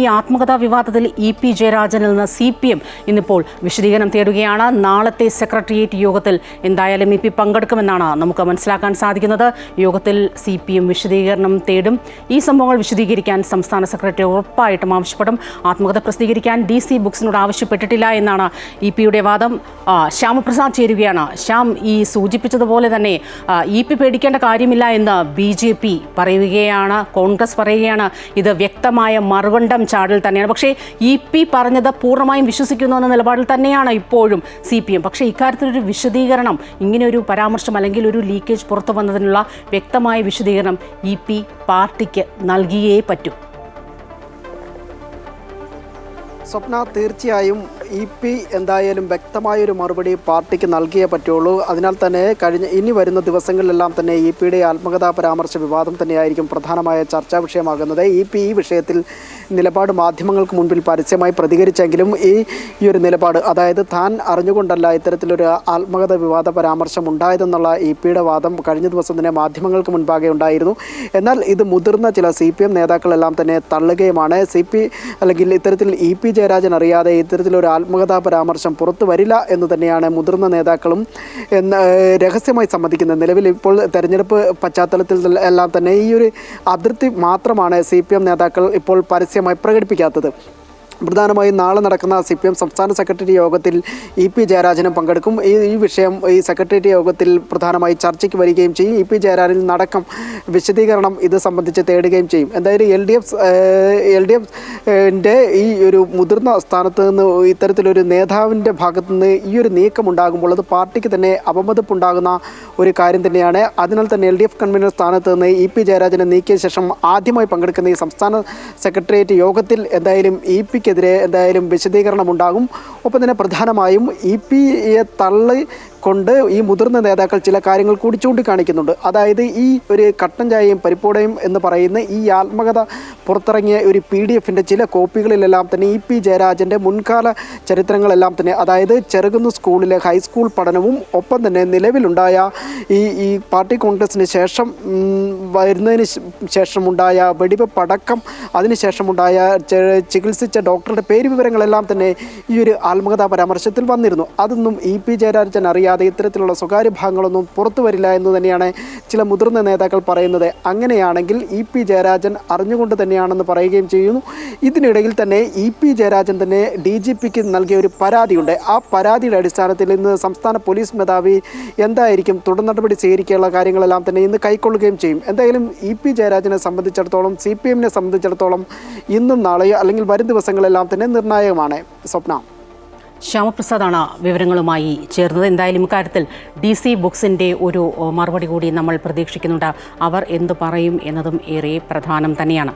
ഈ ആത്മകഥാ വിവാദത്തിൽ E P ജയരാജനിൽ നിന്ന് സി പി എം ഇന്നിപ്പോൾ വിശദീകരണം തേടുകയാണ്. നാളത്തെ സെക്രട്ടേറിയറ്റ് യോഗത്തിൽ എന്തായാലും ഇ പി പങ്കെടുക്കുമെന്നാണ് നമുക്ക് മനസ്സിലാക്കാൻ സാധിക്കുന്നത്. യോഗത്തിൽ സി പി എം വിശദീകരണം തേടും. ഈ സംഭവങ്ങൾ വിശദീകരിക്കാൻ സംസ്ഥാന സെക്രട്ടറി ഉറപ്പായിട്ടും ആവശ്യപ്പെടും. ആത്മകഥ പ്രസിദ്ധീകരിക്കാൻ ഡി സി ബുക്സിനോട് ആവശ്യപ്പെട്ടിട്ടില്ല എന്നാണ് ഇ പിയുടെ വാദം. ശ്യാമപ്രസാദ് ചേരുകയാണ്. ശ്യാം ഈ സൂചിപ്പിച്ചതുപോലെ തന്നെ ഇ പി പേടിക്കേണ്ട കാര്യമില്ല എന്ന് ബി ജെ പി പറയുകയാണ് കോൺഗ്രസ് പറയുകയാണ്. ഇത് വ്യക്തമായ മറുകണ്ഠം ചാടൽ തന്നെയാണ്. പക്ഷേ ഇ പി പറഞ്ഞത് പൂർണമായും വിശ്വസിക്കുന്നു എന്ന നിലപാടിൽ തന്നെയാണ് ഇപ്പോഴും സി പി എം. പക്ഷേ ഇക്കാര്യത്തിലൊരു വിശദീകരണം ഇങ്ങനെ ഒരു പരാമർശം അല്ലെങ്കിൽ ഒരു ലീക്കേജ് പുറത്തു വന്നതിനുള്ള വ്യക്തമായ വിശദീകരണം ഇ പി പാർട്ടിക്ക് നൽകിയേ പറ്റൂ. സ്വപ്ന തീർച്ചയായും ഇ പി എന്തായാലും വ്യക്തമായൊരു മറുപടി പാർട്ടിക്ക് നൽകിയേ പറ്റുള്ളൂ. അതിനാൽ തന്നെ കഴിഞ്ഞ ഇനി വരുന്ന ദിവസങ്ങളിലെല്ലാം തന്നെ ഇ പിയുടെ ആത്മകഥാ പരാമർശ വിവാദം തന്നെയായിരിക്കും പ്രധാനമായ ചർച്ചാ വിഷയമാകുന്നത്. ഇ പി ഈ വിഷയത്തിൽ നിലപാട് മാധ്യമങ്ങൾക്ക് മുൻപിൽ പരസ്യമായി പ്രതികരിച്ചെങ്കിലും ഈ ഒരു നിലപാട് അതായത് താൻ അറിഞ്ഞുകൊണ്ടല്ല ഇത്തരത്തിലൊരു ആത്മകഥ വിവാദ പരാമർശം ഉണ്ടായതെന്നുള്ള ഇ പിയുടെ വാദം കഴിഞ്ഞ ദിവസം തന്നെ മാധ്യമങ്ങൾക്ക് മുൻപാകെ ഉണ്ടായിരുന്നു. എന്നാൽ ഇത് മുതിർന്ന ചില സി പി എം നേതാക്കളെല്ലാം തന്നെ തള്ളുകയുമാണ്. സി പി അല്ലെങ്കിൽ ഇത്തരത്തിൽ ഇ പി ജയരാജൻ അറിയാതെ ഇത്തരത്തിലൊരു ആത്മകഥാ പരാമർശം പുറത്തു വരില്ല എന്ന് തന്നെയാണ് മുതിർന്ന നേതാക്കളും എന്ന് രഹസ്യമായി സമ്മതിക്കുന്നത്. നിലവിൽ ഇപ്പോൾ തെരഞ്ഞെടുപ്പ് പശ്ചാത്തലത്തിൽ എല്ലാം തന്നെ ഈ ഒരു അതിർത്തി മാത്രമാണ് സി നേതാക്കൾ ഇപ്പോൾ പരസ്യമായി പ്രകടിപ്പിക്കാത്തത്. പ്രധാനമായും നാളെ നടക്കുന്ന സി പി എം സംസ്ഥാന സെക്രട്ടറി യോഗത്തിൽ ഇ പി ജയരാജനും പങ്കെടുക്കും. ഈ ഈ വിഷയം ഈ സെക്രട്ടേറിയറ്റ് യോഗത്തിൽ പ്രധാനമായി ചർച്ചയ്ക്ക് വരികയും ചെയ്യും. ഇ പി ജയരാജനിൽ നടക്കം വിശദീകരണം ഇത് സംബന്ധിച്ച് തേടുകയും ചെയ്യും. എന്തായാലും L D F L D എഫിന്റെ ഈ ഒരു മുതിർന്ന സ്ഥാനത്ത് നിന്ന് ഇത്തരത്തിലൊരു നേതാവിന്റെ ഭാഗത്തു നിന്ന് ഈ ഒരു നീക്കം ഉണ്ടാകുമ്പോൾ അത് പാർട്ടിക്ക് തന്നെ അപമതിപ്പുണ്ടാകുന്ന ഒരു കാര്യം തന്നെയാണ്. അതിനാൽ തന്നെ എൽ ഡി എഫ് കൺവീനർ സ്ഥാനത്ത് നിന്ന് ഇ പി ജയരാജനെ നീക്കിയ ശേഷം ആദ്യമായി പങ്കെടുക്കുന്ന ഈ സംസ്ഥാന സെക്രട്ടേറിയറ്റ് യോഗത്തിൽ എന്തായാലും ഇ പിക്കെതിരെ എന്തായാലും വിശദീകരണം ഉണ്ടാകും ഒപ്പം തന്നെ പ്രധാനമായും ഇ പിയെ തള്ളി കൊണ്ട് ഈ മുതിർന്ന നേതാക്കൾ ചില കാര്യങ്ങൾ കൂടി ചൂണ്ടിക്കാണിക്കുന്നുണ്ട്. അതായത് ഈ ഒരു കട്ടൻ ചായയും പരിപ്പോടയും എന്ന് പറയുന്ന ഈ ആത്മകഥ പുറത്തിറങ്ങിയ ഒരു പി ഡി എഫിന്റെ ചില കോപ്പികളിലെല്ലാം തന്നെ ഇ പി ജയരാജന്റെ മുൻകാല ചരിത്രങ്ങളെല്ലാം തന്നെ അതായത് ചെറുകുന്ന് സ്കൂളിലെ ഹൈസ്കൂൾ പഠനവും ഒപ്പം തന്നെ നിലവിലുണ്ടായ ഈ ഈ പാർട്ടി കോൺഗ്രസിന് ശേഷം വരുന്നതിന് ശേഷമുണ്ടായ വെടിവെപ്പ് അടക്കം അതിനുശേഷമുണ്ടായ ചികിത്സിച്ച ഡോക്ടറുടെ പേര് വിവരങ്ങളെല്ലാം തന്നെ ഈ ഒരു ആത്മകഥാ പരാമർശത്തിൽ വന്നിരുന്നു. അതൊന്നും ഇ പി ജയരാജൻ അറിയാതെ ഇത്തരത്തിലുള്ള സ്വകാര്യ ഭാഗങ്ങളൊന്നും പുറത്തു വരില്ല എന്ന് തന്നെയാണ് ചില മുതിർന്ന നേതാക്കൾ പറയുന്നത്. അങ്ങനെയാണെങ്കിൽ ഇ പി ജയരാജൻ അറിഞ്ഞുകൊണ്ട് തന്നെയാണെന്ന് പറയുകയും ചെയ്യുന്നു. ഇതിനിടയിൽ തന്നെ ഇ പി ജയരാജൻ തന്നെ ഡി ജി പിക്ക് നൽകിയ ഒരു പരാതിയുണ്ട്. ആ പരാതിയുടെ അടിസ്ഥാനത്തിൽ ഇന്ന് സംസ്ഥാന പോലീസ് മേധാവി എന്തായിരിക്കും? തുടർ നടപടി സ്വീകരിക്കാനുള്ള കാര്യങ്ങളെല്ലാം തന്നെ ഇന്ന് കൈക്കൊള്ളുകയും ചെയ്യും. എന്തായാലും ഇ പി ജയരാജനെ സംബന്ധിച്ചിടത്തോളം സി പി എമ്മിനെ സംബന്ധിച്ചിടത്തോളം ഇന്നും നാളെയോ അല്ലെങ്കിൽ വരും ദിവസങ്ങളെല്ലാം തന്നെ നിർണായകമാണ്. സ്വപ്ന ശ്യാമപ്രസാദാണ് വിവരങ്ങളുമായി ചേർന്നത്. എന്തായാലും ഇക്കാര്യത്തിൽ ഡി സി ബുക്സിന്റെ ഒരു മറുപടി കൂടി നമ്മൾ പ്രതീക്ഷിക്കുന്നുണ്ട്. അവർ എന്തു പറയും എന്നതും ഏറെ പ്രധാനം തന്നെയാണ്.